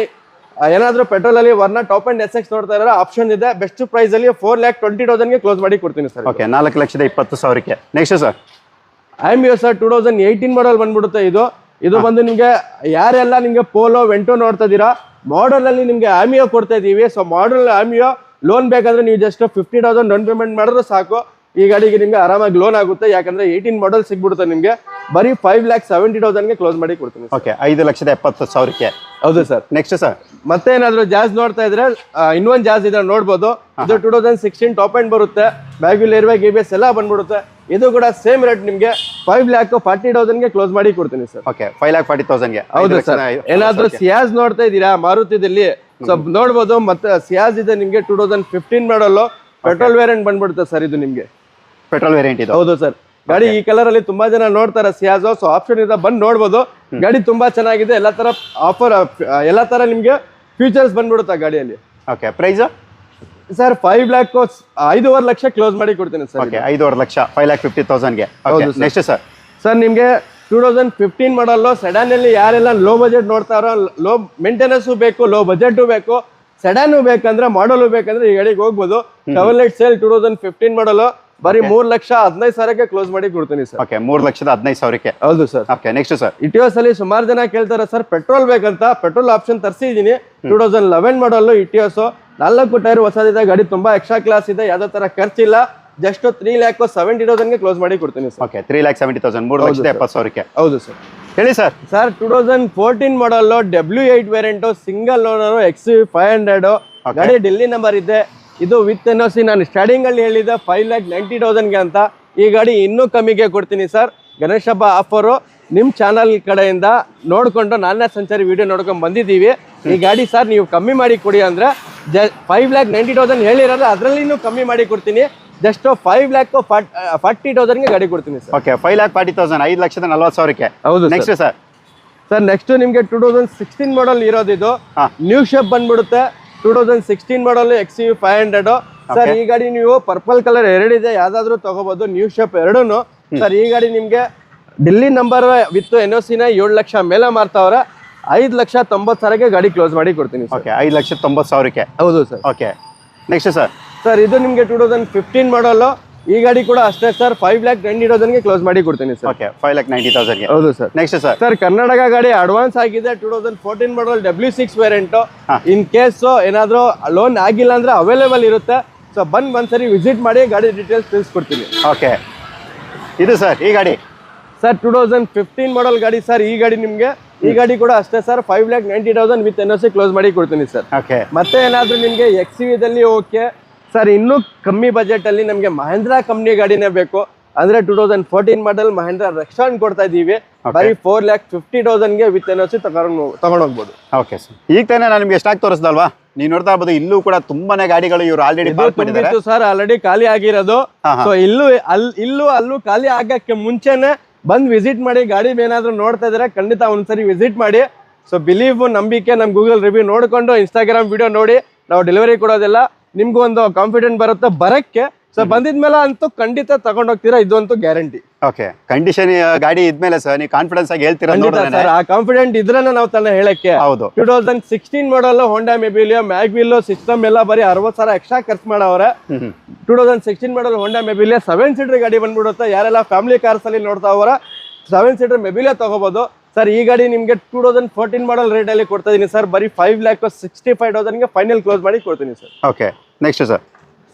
ಏನಾದ್ರೂ petrol ಅಲ್ಲಿ ವರ್ಣ ಟಾಪ್ ಅಂಡ್ ಎಸ್ ಎಕ್ಸ್ ನೋಡ್ತಾ ಇರೋ ಆಪ್ಷನ್ ಇದೆ. ಬೆಸ್ಟ್ ಪ್ರೈಸ್ ಅಲ್ಲಿ ಫೋರ್ ಲ್ಯಾಕ್ ಟ್ವೆಂಟಿ ಗೆ ಕ್ಲೋಸ್ ಮಾಡಿ ಕೊಡ್ತೀನಿ ಸರ್ ಓಕೆ ನಾಲ್ಕು ಲಕ್ಷದ ಇಪ್ಪತ್ತು ಸಾವಿರಕ್ಕೆ. Next sir Ameo sir two thousand eighteen model ಬಂದ್ಬಿಡುತ್ತೆ ಇದು. ಇದು ಬಂದು ನಿಮಗೆ ಯಾರೆಲ್ಲ ನಿಮಗೆ ಪೋಲೋ ವೆಂಟೋ ನೋಡ್ತಾ ಇದೀರಾ ಮಾಡಲ್ ಅಲ್ಲಿ ನಿಮಗೆ ಆಮಿಯೋ ಕೊಡ್ತಾ ಇದೀವಿ ಸೊ ಮಾಡಲ್ ಆಮಿಯೋ ಲೋನ್ ಬೇಕಾದ್ರೆ ನೀವು just fifty thousand down payment ಮಾಡಿದ್ರೆ ಸಾಕು. ಈ ಗಾಡಿಗೆ ನಿಮ್ಗೆ ಆರಾಮಾಗಿ ಲೋನ್ ಆಗುತ್ತೆ. ಯಾಕಂದ್ರೆ ಏಯ್ಟೀನ್ ಮಾಡಲ್ ಸಿಗ್ಬಿಡುತ್ತೆ ನಿಮಗೆ. ಬರೀ ಫೈವ್ ಲ್ಯಾಕ್ ಸೆವೆಂಟಿ ಗೆ ಕ್ಲೋಸ್ ಮಾಡಿ ಕೊಡ್ತೀನಿ ಓಕೆ ಐದು ಲಕ್ಷದ ಎಪ್ಪತ್ತು ಸಾವಿರಕ್ಕೆ. ಹೌದು ಸರ್. ನೆಕ್ಸ್ಟ್ ಸರ್ ಮತ್ತೆ ಏನಾದ್ರು ಜಾಸ್ ನೋಡ್ತಾ ಇದ್ರೆ ಇನ್ನೊಂದ್ ಜಾಸ್ ಇದ್ರೆ ನೋಡ್ಬೋದು. ಇದು two thousand sixteen top end ಬರುತ್ತೆ. Mag wheel air B S ಎಲ್ಲ ಬಂದ್ಬಿಡುತ್ತೆ. ಇದು ಕೂಡ ಸೇಮ್ ರೇಟ್ ನಿಮ್ಗೆ ಫೈವ್ ಲ್ಯಾಕ್ ಫಾರ್ಟಿ ಗೆ ಕ್ಲೋಸ್ ಮಾಡಿ ಕೊಡ್ತೀನಿ sir. Okay five lakh forty ತೌಸಂಡ್ಗೆ ಹೌದು ಸರ್. ಏನಾದ್ರೂ ಸಿಯಾಜ್ ನೋಡ್ತಾ ಇದ್ದೀರಾ? ಮಾರುತಿದಲ್ಲಿ. ಸೊ ನೋಡ್ಬೋದು. ಮತ್ತೆ ಸಿಯಾಜ್ ಇದೆ ನಿಮ್ಗೆ two thousand fifteen model petrol variant ಬಂದ್ಬಿಡುತ್ತೆ ಸರ್ ಇದು ನಿಮ್ಗೆ. ಪೆಟ್ರೋಲ್ ವೇರಿಯಂಟ್ ಇದು. ಹೌದು ಸರ್. ಗಾಡಿ ಈ ಕಲರ್ ಅಲ್ಲಿ ತುಂಬಾ ಜನ ನೋಡ್ತಾರೆ ಸಿಯಾಜೋ ಸೊ ಆಪ್ಷನ್ ಇದೆ ಬಂದ್ ನೋಡ್ಬೋದು. ಗಾಡಿ ತುಂಬಾ ಚೆನ್ನಾಗಿದೆ ಎಲ್ಲ ತರ ಆಫರ್ ಎಲ್ಲ ತರ ನಿಮ್ಗೆ ಫೀಚರ್ಸ್ ಬಂದ್ಬಿಡುತ್ತೆ ಗಾಡಿಯಲ್ಲಿ. Okay price sir five lakh ಐದೂವರೆ ಲಕ್ಷ ಕ್ಲೋಸ್ ಮಾಡಿ ಕೊಡ್ತೀನಿ ಸರ್ ಓಕೆ ಐದೂವರೆ ಲಕ್ಷ ಫೈವ್ ಲ್ಯಾಕ್ ಫಿಫ್ಟಿ ತೌಸಂಡ್ಗೆ ಹೌದು ನೆಕ್ಸ್ಟ್ ಸರ್ ಸರ್ ನಿಮಗೆ ಟೂ ತೌಸಂಡ್ ಫಿಫ್ಟೀನ್ ಮಾಡಲ್ಲು ಸೆಡಾನಲ್ಲಿ ಯಾರೆಲ್ಲ ಲೋ ಬಜೆಟ್ ನೋಡ್ತಾರೋ ಲೋ ಮೇಂಟೆನೆನ್ಸು ಬೇಕು ಲೋ ಬಜೆಟ್ ಬೇಕು ಸೆಡಾನು ಬೇಕಂದ್ರೆ ಮಾಡಲು ಬೇಕಂದ್ರೆ ಈ ಗಾಡಿಗೆ ಹೋಗ್ಬೋದು. Chevrolet Sail two thousand fifteen model ಬರೀ ಮೂರ್ ಲಕ್ಷ ಹದಿನೈದು ಸಾವಿರಕ್ಕೆ ಕ್ಲೋಸ್ ಮಾಡಿ ಕೊಡ್ತೀನಿ ಸರ್ ಓಕೆ ಮೂರು ಲಕ್ಷದ ಹದಿನೈದು ಸಾವಿರಕ್ಕೆ. ಹೌದು sir okay next sir Etios ಅಲ್ಲಿ ಸುಮಾರು ಜನ ಕೇಳ್ತಾರೆ ಸರ್ ಪೆಟ್ರೋಲ್ ಬೇಕಂತ petrol option ತರ್ಸಿದೀನಿ two thousand eleven model Etios ನಾಲ್ಕು ಟೈರ್ ಹೊಸದಿದೆ ಗಾಡಿ ತುಂಬಾ ಎಕ್ಸ್ಟ್ರಾ ಕ್ಲಾಸ್ ಇದೆ ಯಾವ್ದೇ ತರ ಖರ್ಚಿಲ್ಲ ಜಸ್ಟ್ ತ್ರೀ ಲ್ಯಾಕ್ ಸೆವೆಂಟಿ ತೌಸಂಡ್ಗೆ ಕ್ಲೋಸ್ ಮಾಡಿ ಕೊಡ್ತೀನಿ sir okay three lakh seventy thousand ಮೂರು ಲಕ್ಷದ ಎಪ್ಪತ್ತು ಸಾವಿರಕ್ಕೆ. ಹೌದು ಸರ್ ಹೇಳಿ sir sir two thousand fourteen model W eight variant single owner X five hundred ಗಾಡಿ ಡೆಲ್ಲಿ ನಂಬರ್ ಇದೆ. ಇದು ವಿತ್ ಎನ್ ಸಿ ನಾನು ಸ್ಟಾರ್ಟಿಂಗ್ ಅಲ್ಲಿ ಹೇಳಿದ್ದೆ ಫೈವ್ ಲ್ಯಾಕ್ ನೈಂಟಿ ತೌಸಂಡ್ಗೆ ಅಂತ. ಈ ಗಾಡಿ ಇನ್ನೂ ಕಮ್ಮಿಗೆ ಕೊಡ್ತೀನಿ ಸರ್ ಗಣೇಶ ಹಬ್ಬ ಆಫರು ನಿಮ್ಮ ಚಾನಲ್ ಕಡೆಯಿಂದ ನೋಡಿಕೊಂಡು ನಾನೇ ಸಂಚಾರಿ ವಿಡಿಯೋ ನೋಡ್ಕೊಂಡು ಬಂದಿದ್ದೀವಿ. ಈ ಗಾಡಿ ಸರ್ ನೀವು ಕಮ್ಮಿ ಮಾಡಿ ಕೊಡಿ ಅಂದರೆ ಜ ಫೈವ್ ಲ್ಯಾಕ್ ನೈಂಟಿ ತೌಸಂಡ್ ಹೇಳಿರೋದು ಅದರಲ್ಲಿ ಇನ್ನೂ ಕಮ್ಮಿ ಮಾಡಿ ಕೊಡ್ತೀನಿ. ಜಸ್ಟ್ ಫೈವ್ ಲ್ಯಾಕ್ ಫಾರ್ಟಿ ತೌಸಂಡ್ಗೆ ಗಾಡಿ ಕೊಡ್ತೀನಿ sir okay five lakh forty thousand ಐದು ಲಕ್ಷದ ನಲ್ವತ್ತು ಸಾವಿರಕ್ಕೆ. ಹೌದು ನೆಕ್ಸ್ಟ್ ಸರ್ ಸರ್ ನೆಕ್ಸ್ಟ್ ನಿಮಗೆ ಟೂ ತೌಸಂಡ್ ಸಿಕ್ಸ್ಟೀನ್ ಮಾಡಲ್ ಇರೋದಿದು. ನ್ಯೂ ಶೇಪ್ ಬಂದ್ಬಿಡುತ್ತೆ. Two thousand sixteen model X U five hundred sir ಈ ಗಾಡಿ ನೀವು ಪರ್ಪಲ್ ಕಲರ್ ಎರಡಿದೆ ಯಾವ್ದಾದ್ರು ತಗೋಬಹುದು ನ್ಯೂ ಶೇಪ್ ಎರಡೂ ಸರ್ ಈ ಗಾಡಿ ನಿಮ್ಗೆ Delhi number with N O ಸಿನ ಏಳು ಲಕ್ಷ ಮೇಲೆ ಮಾರ್ತಾವ್ರೆ. ಐದು ಲಕ್ಷ ತೊಂಬತ್ತು ಸಾವಿರಕ್ಕೆ ಗಾಡಿ ಕ್ಲೋಸ್ ಮಾಡಿ ಕೊಡ್ತೀನಿ ಓಕೆ ಐದು ಲಕ್ಷ ತೊಂಬತ್ತು ಸಾವಿರಕ್ಕೆ? ಹೌದು sir okay next sir sir ಇದು ನಿಮಗೆ ಟೂ ತೌಸಂಡ್ ಫಿಫ್ಟೀನ್ ಮಾಡಲು ಈ ಗಾಡಿ ಕೂಡ ಅಷ್ಟೇ ಸರ್ ಫೈವ್ ಲ್ಯಾಕ್ ಟ್ವೆಂಟಿ ತೌಸಂಡ್ಗೆ ಕ್ಲೋಸ್ ಮಾಡಿ ಕೊಡ್ತೀನಿ sir okay five lakh ninety ತೌಸಂಡ್ಗೆ ಹೌದು sir next sir sir Karnataka ಗಾಡಿ ಅಡ್ವಾನ್ಸ್ ಆಗಿದೆ two thousand fourteen model W six variant. In case ಏನಾದರೂ ಲೋನ್ ಆಗಿಲ್ಲ ಅಂದ್ರೆ ಅವೈಲೇಬಲ್ ಇರುತ್ತೆ. ಸೊ ಬಂದು ಒಂದ್ಸರಿ ವಿಸಿಟ್ ಮಾಡಿ ಗಾಡಿ ಡೀಟೇಲ್ಸ್ ತಿಳಿಸ್ಕೊಡ್ತೀನಿ. ಓಕೆ ಇದು ಸರ್ ಈ ಗಾಡಿ. Sir two thousand fifteen model ಗಾಡಿ ಸರ್ ಈ ಗಾಡಿ ನಿಮಗೆ. ಈ ಗಾಡಿ ಕೂಡ ಅಷ್ಟೇ sir five lakh ninety thousand with N C close ಮಾಡಿ ಕೊಡ್ತೀನಿ ಸರ್ ಓಕೆ ಮತ್ತೆ ಏನಾದರೂ ನಿಮಗೆ ಎಕ್ಸ್ ದಲ್ಲಿ ಓಕೆ ಸರ್ ಇನ್ನೂ ಕಮ್ಮಿ ಬಜೆಟಲ್ಲಿ ನಮಗೆ ಮಹೇಂದ್ರ ಕಂಪ್ನಿ ಗಾಡಿನೇ ಬೇಕು. ಅಂದ್ರೆ two thousand fourteen model Mahindra restaurant ಕೊಡ್ತಾ ಇದ್ದೀವಿ. ಬರೀ ಫೋರ್ ಲ್ಯಾಕ್ ಫಿಫ್ಟಿ ತೌಸಂಡ್ಗೆ ವಿತ್ ಎನ್ ಸಿ ತಗೊಂಡು ತಗೊಂಡೋಗ್ಬೋದು. ಓಕೆ ಸರ್ ಈಗ ತಾನೇ ನಾನು ನಿಮ್ಗೆ ಸ್ಟಾಕ್ ತೋರಿಸ್ದಲ್ವಾ? ನೀವು ನೋಡ್ತಾ ಇರ್ಬೋದು ಇಲ್ಲೂ ಕೂಡ ತುಂಬಾನೇ ಗಾಡಿಗಳು ಇವರು ಆಲ್ರೆಡಿ ಬಂದಿತ್ತು ಸರ್ ಆಲ್ರೆಡಿ ಖಾಲಿ ಆಗಿರೋದು. ಸೊ ಇಲ್ಲೂ ಅಲ್ಲಿ ಇಲ್ಲೂ ಅಲ್ಲೂ ಖಾಲಿ ಆಗಕ್ಕೆ ಮುಂಚೆನೆ ಬಂದ್ ವಿಸಿಟ್ ಮಾಡಿ ಗಾಡಿ ಏನಾದ್ರು ನೋಡ್ತಾ ಇದ್ರೆ ಖಂಡಿತ ಒಂದ್ಸರಿ ವಿಸಿಟ್ ಮಾಡಿ. ಸೊ ಬಿಲೀವ್ ನಂಬಿಕೆ ನಮ್ ಗೂಗಲ್ ರಿವ್ಯೂ ನೋಡಿಕೊಂಡು ಇನ್ಸ್ಟಾಗ್ರಾಮ್ ವಿಡಿಯೋ ನೋಡಿ. ನಾವು ಡೆಲಿವರಿ ಕೊಡೋದಿಲ್ಲ. ನಿಮ್ಗೂ ಒಂದು ಕಾನ್ಫಿಡೆಂಟ್ ಬರುತ್ತೆ ಬರಕ್ಕೆ. ಸೊ ಬಂದಿದ್ಮೇಲೆ ಅಂತೂ ಖಂಡಿತ ತಗೊಂಡೋಗ್ತೀರಾ? ಇದಂತೂ ಗ್ಯಾರಂಟಿ ಓಕೆ ಕಂಡೀಷನ್ ಗಾಡಿ ಇದ್ಮೇಲೆ ಸರ್ ನೀವು ಕಾನ್ಫಿಡೆನ್ಸ್ ಆಗಿ ಹೇಳ್ತೀರಾ ಸರ್ ಆ ಕಾನ್ಫಿಡೆಂಟ್ ಇದ್ರನ್ನ ನಾವು ತನ್ನ ಹೇಳಕ್ಕೆ. ಹೌದು. Two thousand sixteen model Honda Mobilio mag wheel system ಎಲ್ಲ ಬರೀ ಅರವತ್ತು ಸಾವಿರ ಎಕ್ಸ್ಟ್ರಾ ಖರ್ಚು ಮಾಡವ್ರೆ. Two thousand sixteen model Honda Mobilio seven seater ಗಾಡಿ ಬಂದ್ಬಿಡುತ್ತೆ. ಯಾರೆಲ್ಲ ಫ್ಯಾಮಿಲಿ ಕಾರ್ಸ್ ಅಲ್ಲಿ ನೋಡ್ತಾ ಅವರ ಸೆವೆನ್ ಸೀಟರ್ ಮೆಬಿಲಿಯಾ ತಗೋಬಹುದು ಸರ್ ಈ ಗಾಡಿ ನಿಮಗೆ two thousand fourteen model rate ಅಲ್ಲಿ ಕೊಡ್ತಾ ಇದೀನಿ. ಸರ್ ಬರೀ ಫೈವ್ ಲ್ಯಾಕ್ ಸಿಕ್ಸ್ಟಿ ಫೈವ್ ತೌಸಂಡ್ಗೆ ಫೈನಲ್ ಕ್ಲೋಸ್ ಮಾಡಿ ಕೊಡ್ತೀನಿ sir okay next sir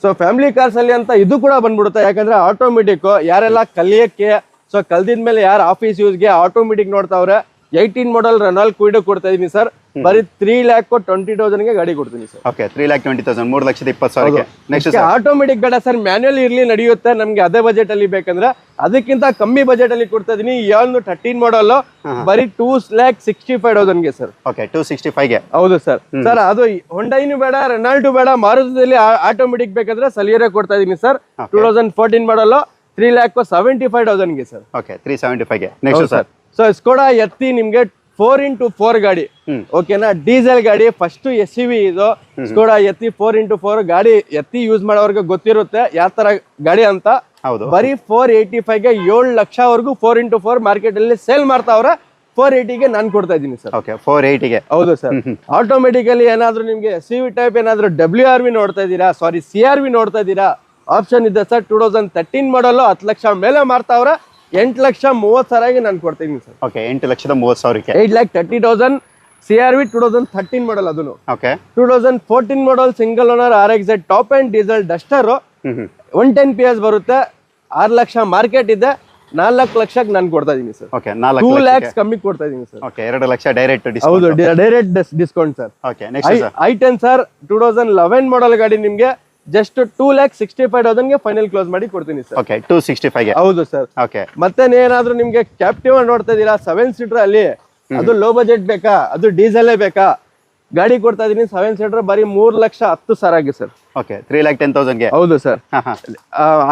so family cars ಅಲ್ಲಿ ಅಂತ ಇದು ಕೂಡ ಬಂದ್ಬಿಡುತ್ತೆ. ಯಾಕಂದ್ರೆ ಆಟೋಮೆಟಿಕ್ ಯಾರೆಲ್ಲ ಕಲಿಯಕ್ಕೆ ಸೊ ಕಲ್ದಿದ್ಮೇಲೆ ಯಾರು ಆಫೀಸ್ ಯೂಸ್ಗೆ ಆಟೋಮೆಟಿಕ್ ನೋಡ್ತಾವ್ರೆ ಏಯ್ಟೀನ್ ಮಾಡಲ್ ರೆನಾಲ್ ಕ್ವಿಡ್ ಕೊಡ್ತಾ ಇದೀನಿ ಸರ್ ಬರೀ ತ್ರೀ ಲ್ಯಾಕ್ ಟ್ವೆಂಟಿ ತೌಸಂಡ್ಗೆ ಗಾಡಿ ಕೊಡ್ತೀನಿ sir. Okay three lakh twenty thousand ಮೂರು ಲಕ್ಷದ ಇಪ್ಪತ್ತು ಸಾವಿರ ನೆಕ್ಸ್ಟ್ ಆಟೋಮೆಟಿಕ್ ಬೇಡ ಸರ್ ಮ್ಯಾನ್ಯಲ್ ಇರ್ಲಿ ನಡೆಯುತ್ತೆ ನಮ್ಗೆ ಅದೇ ಬಜೆಟ್ ಅಲ್ಲಿ ಬೇಕಂದ್ರೆ ಅದಕ್ಕಿಂತ ಕಮ್ಮಿ ಬಜೆಟ್ ಅಲ್ಲಿ ಕೊಡ್ತಾ ಇದೀನಿ ಒಂದು ಥರ್ಟೀನ್ ಮಾಡಲ್ ಬರೀ ಟೂ ಲ್ಯಾಕ್ ಸಿಕ್ಸ್ಟಿ ಫೈವ್ ತೌಸಂಡ್ಗೆ ಸರ್. ಓಕೆ ಟೂ ಸಿಕ್ಸ್ಟಿ ಫೈವ್ಗೆ ಹೌದು ಸರ್. ಸರ್ ಅದು ಹೊಂಡೈನು ಬೇಡ ರೆನಾಲ್ಟು ಬೇಡ ಮಾರುತದಲ್ಲಿ ಆಟೋಮೆಟಿಕ್ ಬೇಕಂದ್ರೆ ಸಲಿಯರೇ ಕೊಡ್ತಾ ಇದೀನಿ sir. Two thousand fourteen model three lakh seventy five ತೌಸಂಡ್ಗೆ sir. Okay three seventy ಫೈವ್ಗೆ next sir. So Skoda Yeti ನಿಮ್ಗೆ ಫೋರ್ ಇಂಟು ಫೋರ್ ಗಾಡಿ. ಓಕೆನಾ? ಡೀಸೆಲ್ ಗಾಡಿ ಫಸ್ಟ್ ಎಸ್ ಸಿ ವಿ ಇದು. Skoda Yeti four into four ಗಾಡಿ Yeti use ಮಾಡೋರ್ಗೆ ಗೊತ್ತಿರುತ್ತೆ ಯಾವ ತರ ಗಾಡಿ ಅಂತ. ಹೌದು. ಬರೀ ಫೋರ್ ಏಯ್ಟಿ ಫೈವ್ಗೆ ಏಳು ಲಕ್ಷವರೆಗೂ ಫೋರ್ ಇಂಟು ಫೋರ್ ಮಾರ್ಕೆಟ್ ಅಲ್ಲಿ ಸೇಲ್ ಮಾಡ್ತಾವ್ರೆ ಫೋರ್ ಏಯ್ಟಿಗೆ ನಾನು ಕೊಡ್ತಾ ಇದ್ದೀನಿ ಸರ್. ಓಕೆ ಫೋರ್ ಏಯ್ಟಿಗೆ ಹೌದು ಸರ್. ಆಟೋಮೆಟಿಕಲಿ ಏನಾದ್ರು ನಿಮ್ಗೆ ಸಿ ವಿ ಟೈಪ್ ಏನಾದ್ರು ಡಬ್ಲ್ಯೂ ಆರ್ ವಿ ನೋಡ್ತಾ ಇದ್ದೀರಾ? ಸಾರಿ ಸಿ ಆರ್ ವಿ ನೋಡ್ತಾ ಇದ್ದೀರಾ? ಆಪ್ಷನ್ ಇದೆ ಸರ್ ಟೂ ತೌಸಂಡ್ ತರ್ಟೀನ್ ಮಾಡಲು ಹತ್ತು ಲಕ್ಷ ಮೇಲೆ ಮಾರ್ತಾವ್ರೆ ಎಂಟು ಲಕ್ಷ ಮೂವತ್ತು ಸಾವಿರಗೆ ನಾನು ಕೊಡ್ತೀನಿ ಸರ್. ಓಕೆ ಎಂಟು ಲಕ್ಷದ ಮೂವತ್ತು ಸಾವಿರಕ್ಕೆ. Eight lakh thirty thousand C R V two thousand thirteen model ಅದನ್ನು okay two thousand fourteen model single owner R X top end diesel Duster one ten P S ಬರುತ್ತೆ. ಆರು ಲಕ್ಷ ಮಾರ್ಕೆಟ್ ಇದೆ. ನಾಲ್ಕು ಲಕ್ಷಕ್ಕೆ ನಾನು ಕೊಡ್ತಾ ಇದ್ದೀನಿ ಸರ್. ಓಕೆ ಟೂ ನಾಲ್ಕು ಲ್ಯಾಕ್ಸ್ ಕಮ್ಮಿ ಕೊಡ್ತಾ ಇದ್ದೀನಿ ಸರ್. ಓಕೆ ಎರಡು ಲಕ್ಷ ಡೈರೆಕ್ಟ್ ಹೌದು direct discount sir. Okay next sir I ten sir two thousand eleven model ಗಾಡಿ ನಿಮಗೆ. Just two lakh sixty five ತೌಸಂಡ್ಗೆ final close ಮಾಡಿ ಕೊಡ್ತೀನಿ sir okay two sixty five ಹೌದು ಸರ್ ಓಕೆ ಮತ್ತೆ ಏನಾದ್ರೂ ನಿಮ್ಗೆ ಕ್ಯಾಪ್ಟಿವ್ ನೋಡ್ತಾ ಇದೀರಾ ಸೆವೆನ್ ಸೀಟರ್ ಅಲ್ಲಿ. ಅದು ಲೋ ಬಜೆಟ್ ಬೇಕಾ? ಅದು ಡೀಸೆಲ್ ಬೇಕಾ? ಗಾಡಿ ಕೊಡ್ತಾ ಇದೀನಿ ಸೆವೆನ್ ಸೀಟರ್ ಬರೀ ಮೂರ್ ಲಕ್ಷ ಹತ್ತು ಸಾವಿರ ಆಗಿ sir okay three lakh ten ತೌಸಂಡ್ಗೆ ಹೌದು ಸರ್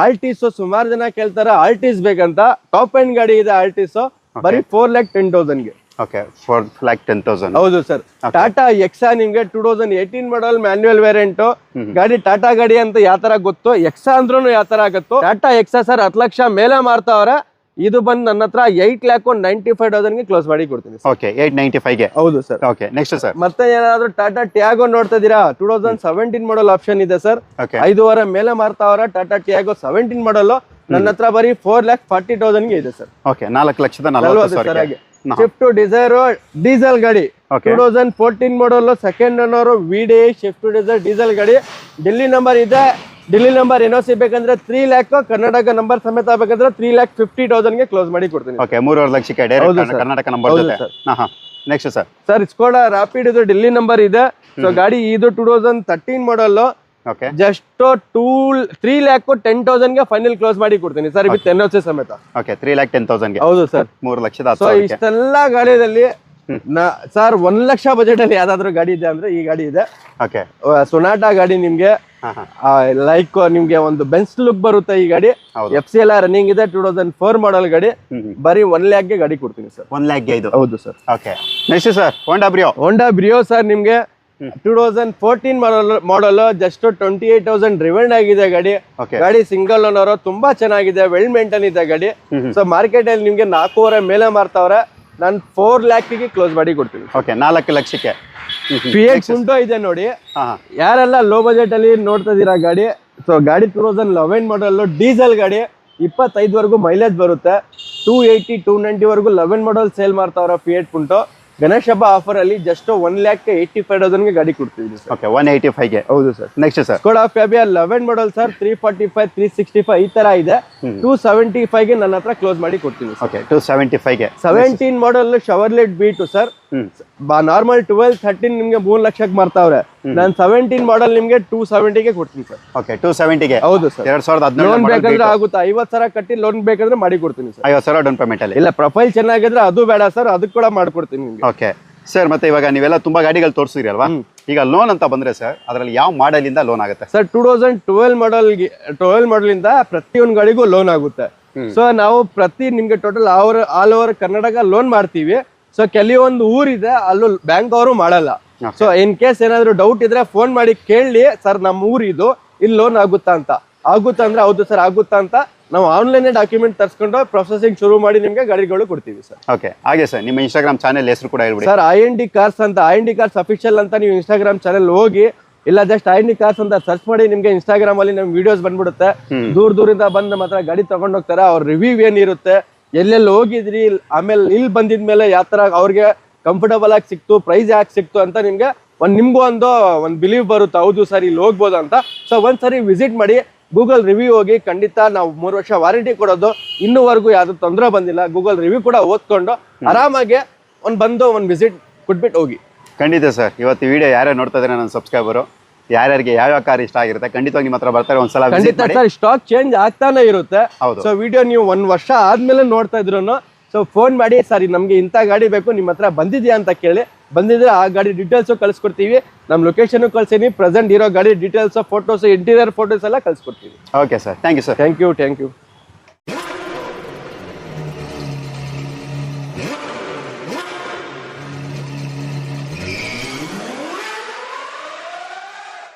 ಆಲ್ಟಿಸ್ ಸುಮಾರು ಜನ ಕೇಳ್ತಾರೆ ಆಲ್ಟಿಸ್ ಬೇಕಂತ. ಟಾಪ್ ಎಂಡ್ ಗಾಡಿ ಇದೆ ಆಲ್ಟಿಸ್ ಬರೀ four lakh ten ತೌಸಂಡ್ಗೆ okay four lakh ten thousand ಹೌದು ಸರ್ ಟಾಟಾ ಎಕ್ಸಾ ನಿಮ್ಗೆ two thousand eighteen model manual variant ಗಾಡಿ ಟಾಟಾ ಗಾಡಿ ಅಂತ ಯಾವ ತರ ಗೊತ್ತು ಎಕ್ಸಾ ಅಂದ್ರೂ ಯಾವ ತರ ಗೊತ್ತು ಟಾಟಾ ಎಕ್ಸಾ ಸರ್ ಹತ್ತು ಲಕ್ಷ ಮೇಲೆ ಮಾರ್ತಾವ್ರೆ. ಇದು ಬಂದು ನನ್ನ ಹತ್ರ ಏಟ್ ಲ್ಯಾಕ್ ನೈಂಟಿ ಫೈವ್ ತೌಸಂಡ್ಗೆ ಕ್ಲೋಸ್ ಮಾಡಿ ಕೊಡ್ತೀನಿ. ಓಕೆ ಏಯ್ಟ್ ನೈಂಟಿ ಫೈವ್ಗೆ ಹೌದು ಸರ್ ಓಕೆ ನೆಕ್ಸ್ಟ್ ಸರ್ ಮತ್ತೆ ಏನಾದ್ರು ಟಾಟಾ ಟ್ಯಾಗೋ ನೋಡ್ತಾ ಇದೀರಾ two thousand seventeen model option ಇದೆ ಸರ್ ಓಕೆ ವಾರ ಮೇಲೆ ಮಾರ್ತಾವ್ರೆ ಟಾಟಾ ಟ್ಯಾಗೋ ಸೆವೆಂಟೀನ್ ಮಾಡಲ್ ನನ್ನ ಹತ್ರ ಬರೀ ಫೋರ್ ಲ್ಯಾಕ್ ಫಾರ್ಟಿ ತೌಸಂಡ್ಗೆ ಇದೆ ಸರ್ ಓಕೆ ನಾಲ್ಕು ಲಕ್ಷದ ನಲವತ್ತು ಸಾವಿರ ಶಿಫ್ಟ್ ಡಿಸೈರ್ ಡೀಸೆಲ್ ಗಾಡಿ. Two thousand fourteen model second ಅನ್ನೋರು V D Swift Dzire diesel ಗಾಡಿ. ಡೆಲ್ಲಿ ನಂಬರ್ ಇದೆ. Delhi number N O C ಬೇಕಂದ್ರೆ ತ್ರೀ ಲ್ಯಾಕ್ ಕರ್ನಾಟಕ ನಂಬರ್ ಸಮೇತ ಬೇಕಂದ್ರೆ ತ್ರೀ ಲ್ಯಾಕ್ ಫಿಫ್ಟಿ ತೌಸಂಡ್ಗೆ ಕ್ಲೋಸ್ ಮಾಡಿ ಕೊಡ್ತೀನಿ. ಓಕೆ ಮೂರುವರೆ ಲಕ್ಷಕ್ಕೆ Karnataka number next sir. Sir. Skoda Rapid ಇದು ಡೆಲ್ಲಿ ನಂಬರ್ ಇದೆ. ಸೊ ಗಾಡಿ ಇದು two thousand thirteen model okay just two three lakh ten ತೌಸಂಡ್ಗೆ final close ಮಾಡಿ ಕೊಡ್ತೀನಿ. ಸರ್ ವಿತ್ ಎನ್ ಸಿ ಸಮೇತ. ಓಕೆ ತ್ರೀ ಲ್ಯಾಕ್ ಟೆನ್ ತೌಸಂಡ್ಗೆ ಹೌದು ಸರ್ ಮೂರು ಲಕ್ಷದ ಸೊ ಇಷ್ಟೆಲ್ಲ ಗಾಡಿಯಲ್ಲಿ ಸರ್ ಒಂದ್ ಲಕ್ಷ ಬಜೆಟ್ ಅಲ್ಲಿ ಯಾವ್ದಾದ್ರು ಗಾಡಿ ಇದೆ ಅಂದ್ರೆ ಈ ಗಾಡಿ ಇದೆ. ಓಕೆ ಸೊನಾಟಾ ಗಾಡಿ ನಿಮ್ಗೆ ಲೈಕ್ ನಿಮ್ಗೆ ಒಂದು ಬೆನ್ಸ್ ಲುಕ್ ಬರುತ್ತೆ ಈ ಗಾಡಿ. ಎಫ್ ಸಿ ಎಲ್ಲ ರನ್ನಿಂಗ್ ಇದೆ ಟೂ ತೌಸಂಡ್ ಫೋರ್ ಮಾಡಲ್ ಗಾಡಿ. ಬರೀ ಒನ್ ಲ್ಯಾಕ್ಗೆ ಗಾಡಿ ಕೊಡ್ತೀನಿ ಸರ್ ಒನ್ ಲ್ಯಾಕ್ ಇದು. ಹೌದು sir okay next sir Honda Brio Honda Brio sir ನಿಮ್ಗೆ two thousand fourteen model model just twenty eight thousand ರಿವೆಂಡ್ ಆಗಿದೆ ಗಾಡಿ. ಓಕೆ ಗಾಡಿ ಸಿಂಗಲ್ ಓನರ್ ತುಂಬಾ ಚೆನ್ನಾಗಿದೆ ವೆಲ್ ಮೇಂಟೈನ್ ಇದೆ ಗಾಡಿ. ಸೊ ಮಾರ್ಕೆಟ್ ಅಲ್ಲಿ ನಿಮ್ಗೆ ನಾಲ್ಕೂವರೆ ಮೇಲೆ ಮಾರ್ತಾವ್ರೆ. ನಾನು ಫೋರ್ ಲ್ಯಾಕಿಗೆ ಕ್ಲೋಸ್ ಮಾಡಿ ಕೊಡ್ತೀನಿ. ಓಕೆ ನಾಲ್ಕು ಲಕ್ಷಕ್ಕೆ. ಪಿ ಎಚ್ ಉಂಟೋ ಇದೆ ನೋಡಿ. ಯಾರೆಲ್ಲ ಲೋ ಬಜೆಟ್ ಅಲ್ಲಿ ನೋಡ್ತಾ ಇದೀರಾ ಗಾಡಿ? ಸೊ ಗಾಡಿ two thousand eleven model diesel ಗಾಡಿ. ಇಪ್ಪತ್ತೈದವರೆಗೂ ಮೈಲೇಜ್ ಬರುತ್ತೆ. ಟೂ ಏಯ್ಟಿ ಟೂ ನೈಂಟಿವರೆಗೂ ಲೆವೆನ್ ಮಾಡಲ್ ಸೇಲ್ ಮಾಡ್ತಾವ್ರ ಪಿ ಪುಂಟು ಗಣೇಶ ಹಬ್ಬ ಆಫರ್ ಅಲ್ಲಿ just one lakh eighty five ತೌಸಂಡ್ಗೆ ಗಾಡಿ ಕೊಡ್ತೀವಿ ಸರ್ ಓಕೆ ಒನ್ ಏಯ್ಟಿ ಫೈವ್ಗೆ ಹೌದು sir next sir Skoda Fabia eleven model sir three forty five three sixty five ಈ ತರ ಇದೆ. ಟೂ ಸೆವೆಂಟಿ ಫೈವ್ಗೆ ನನ್ನ ಹತ್ರ ಕ್ಲೋಸ್ ಮಾಡಿ ಕೊಡ್ತೀನಿ okay two seventy ಫೈವ್ಗೆ seventeen model Chevrolet Beat sir normal twelve thirteen ನಿಮ್ಗೆ ಮೂರ್ ಲಕ್ಷಕ್ಕೆ ಮಾರ್ತಾವ್ರೆ. ನಾನು ಸೆವೆಂಟೀನ್ ಮಾಡಲ್ ನಿಮ್ಗೆ ಟೂ ಸೆವೆಂಟಿಗೆ ಕೊಡ್ತೀನಿ ಸರ್ ಓಕೆ ಟು ಸೆವೆಂಟಿಗೆ ಹೌದು ಸರ್ ಎರಡ್ ಸಾವಿರದ ಲೋನ್ ಬೇಕಂದ್ರೆ ಹದಿನೇಳು ಆಗುತ್ತೆ? ಐವತ್ ಸಾವಿರ ಕಟ್ಟಿ ಲೋನ್ ಬೇಕಂದ್ರೆ ಮಾಡಿ ಕೊಡ್ತೀನಿ ಸರ್ ಐವತ್ತು ಸಾವಿರ ಡೌನ್ ಪೇಮೆಂಟ್ ಅಲ್ಲಿ? ಇಲ್ಲ ಪ್ರೊಫೈಲ್ ಚೆನ್ನಾಗಿದ್ರೆ ಅದು ಬೇಡ ಸರ್ ಅದು ಕೂಡ ಮಾಡ್ಕೊಡ್ತೀನಿ ನಿಮ್ಗೆ. ಓಕೆ ಸರ್ ಮತ್ತೆ ಇವಾಗ ನೀವೆಲ್ಲ ತುಂಬಾ ಗಾಡಿಗಳು ತೋರಿಸಿದ್ರಿ ಅಲ್ವಾ? ಈಗ ಲೋನ್ ಅಂತ ಬಂದ್ರೆ ಸರ್ ಅದರಲ್ಲಿ ಯಾವ ಮಾಡೆಲ್ ಇಂದ ಲೋನ್ ಆಗುತ್ತೆ? Sir two thousand twelve model twelve model ಇಂದ ಪ್ರತಿಯೊಂದು ಗಾಡಿಗೂ ಲೋನ್ ಆಗುತ್ತೆ. ಸೊ ನಾವು ಪ್ರತಿ ನಿಮ್ಗೆ total all over Karnataka loan ಮಾಡ್ತೀವಿ. ಸೊ ಕೆಲವೊಂದು ಊರಿದೆ ಅಲ್ಲೂ ಬ್ಯಾಂಕ್ ಅವರು ಮಾಡಲ್ಲ. ಸೊ ಇನ್ ಕೇಸ್ ಏನಾದ್ರು ಡೌಟ್ ಇದ್ರೆ ಫೋನ್ ಮಾಡಿ ಕೇಳಿ ಸರ್ ನಮ್ಮ ಊರಿದು ಇಲ್ಲಿ ಲೋನ್ ಆಗುತ್ತಾ ಅಂತ. ಆಗುತ್ತಾ ಅಂದ್ರೆ ಹೌದು ಸರ್ ಆಗುತ್ತಾ ಅಂತ. ನಾವು ಆನ್ಲೈನ್ ಡಾಕ್ಯುಮೆಂಟ್ ತರ್ಸ್ಕೊಂಡು ಪ್ರೊಸೆಸಿಂಗ್ ಶುರು ಮಾಡಿ ನಿಮ್ಗೆ ಗಾಡಿಗಳು ಕೊಡ್ತೀವಿ ಸರ್. ಓಕೆ ಹಾಗೆ ಸರ್ ನಿಮ್ಮ ಇನ್ಸ್ಟಾಗ್ರಾಮ್ ಚಾನೆಲ್ ಹೆಸರು ಕೂಡ ಹೇಳ್ಬಿಡಿ. Sir I N D cars ಅಂತ I N D cars official ಅಂತ ನೀವು ಇನ್ಸ್ಟಾಗ್ರಾಮ್ ಚಾನೆಲ್ ಹೋಗಿ ಇಲ್ಲ just I N D cars ಅಂತ ಸರ್ಚ್ ಮಾಡಿ ನಿಮ್ಗೆ ಇನ್ಸ್ಟಾಗ್ರಾಮ್ ಅಲ್ಲಿ ನಮ್ಮ ವಿಡಿಯೋಸ್ ಬಂದ್ಬಿಡುತ್ತೆ. ದೂರ ದೂರಿಂದ ಬಂದು ಮಾತ್ರ ಹತ್ರ ಗಾಡಿ ತಗೊಂಡ್ ಹೋಗ್ತಾರೆ ಅವ್ರ ರಿವ್ಯೂ ಏನಿರುತ್ತೆ ಎಲ್ಲೆಲ್ಲಿ ಹೋಗಿದ್ರಿ ಆಮೇಲೆ ಇಲ್ಲಿ ಬಂದಿದ್ಮೇಲೆ ಯಾವ ತರ ಅವ್ರಿಗೆ ಕಂಫರ್ಟಬಲ್ ಆಗಿ ಸಿಕ್ತು ಪ್ರೈಸ್ ಯಾಕೆ ಸಿಕ್ತು ಅಂತ ನಿಮ್ಗೆ ಒಂದ್ ನಿಮ್ಗೂ ಒಂದು ಒಂದ್ ಬಿಲೀವ್ ಬರುತ್ತೆ ಹೌದು ಸರ್ ಇಲ್ಲಿ ಹೋಗ್ಬೋದು ಅಂತ. ಸೊ ಒಂದ್ಸರಿ ವಿಸಿಟ್ ಮಾಡಿ ಗೂಗಲ್ ರಿವ್ಯೂ ಹೋಗಿ ಖಂಡಿತ ನಾವು ಮೂರು ವರ್ಷ ವಾರಂಟಿ ಕೊಡೋದು ಇನ್ನೂವರೆಗೂ ಯಾವ್ದು ತೊಂದರೆ ಬಂದಿಲ್ಲ ಗೂಗಲ್ ರಿವ್ಯೂ ಕೂಡ ಓದ್ಕೊಂಡು ಆರಾಮಾಗಿ ಒಂದ್ ಬಂದು ಒಂದ್ ವಿಸಿಟ್ ಕೊಟ್ಬಿಟ್ಟು ಹೋಗಿ. ಖಂಡಿತ ಸರ್ ಇವತ್ತು ವಿಡಿಯೋ ಯಾರೇ ನೋಡ್ತಾ ಇದ್ರೆ ನನ್ನ ಸಬ್ಸ್ಕ್ರೈಬರು ಯಾರ್ಯಾರಿಗೆ ಯಾವ ಕಾರ್ ಇಷ್ಟ ಆಗಿರುತ್ತೆ ಖಂಡಿತವಾಗಿ ನಿಮ್ಮ ಹತ್ರ ಬರ್ತಾರೆ ಒಂದ್ಸಲ ಖಂಡಿತ ಸರ್ ಸ್ಟಾಕ್ ಚೇಂಜ್ ಆಗ್ತಾನೆ ಇರುತ್ತೆ. ಹೌದು. ಸೊ ವಿಡಿಯೋ ನೀವು ಒಂದ್ ವರ್ಷ ಆದ್ಮೇಲೆ ನೋಡ್ತಾ ಇದ್ರು ಸೊ ಫೋನ್ ಮಾಡಿ ಸರಿ ನಮ್ಗೆ ಇಂಥ ಗಾಡಿ ಬೇಕು ನಿಮ್ಮ ಹತ್ರ ಬಂದಿದ್ಯಾ ಅಂತ ಕೇಳಿ. ಬಂದಿದ್ರೆ ಆ ಗಾಡಿ ಡೀಟೇಲ್ಸ್ ಕಳ್ಸ್ಕೊಡ್ತೀವಿ. ನಮ್ಮ ಲೊಕೇಶನ್ ಕಳ್ಸೀನಿ. ಪ್ರೆಸೆಂಟ್ ಇರೋ ಗಾಡಿ ಡೀಟೇಲ್ಸ್ ಫೋಟೋಸ್ ಇಂಟೀರಿಯರ್ ಫೋಟೋಸ್ ಎಲ್ಲ ಕಳ್ಸಿಕೊಡ್ತೀವಿ. Okay sir thank you sir thank you thank you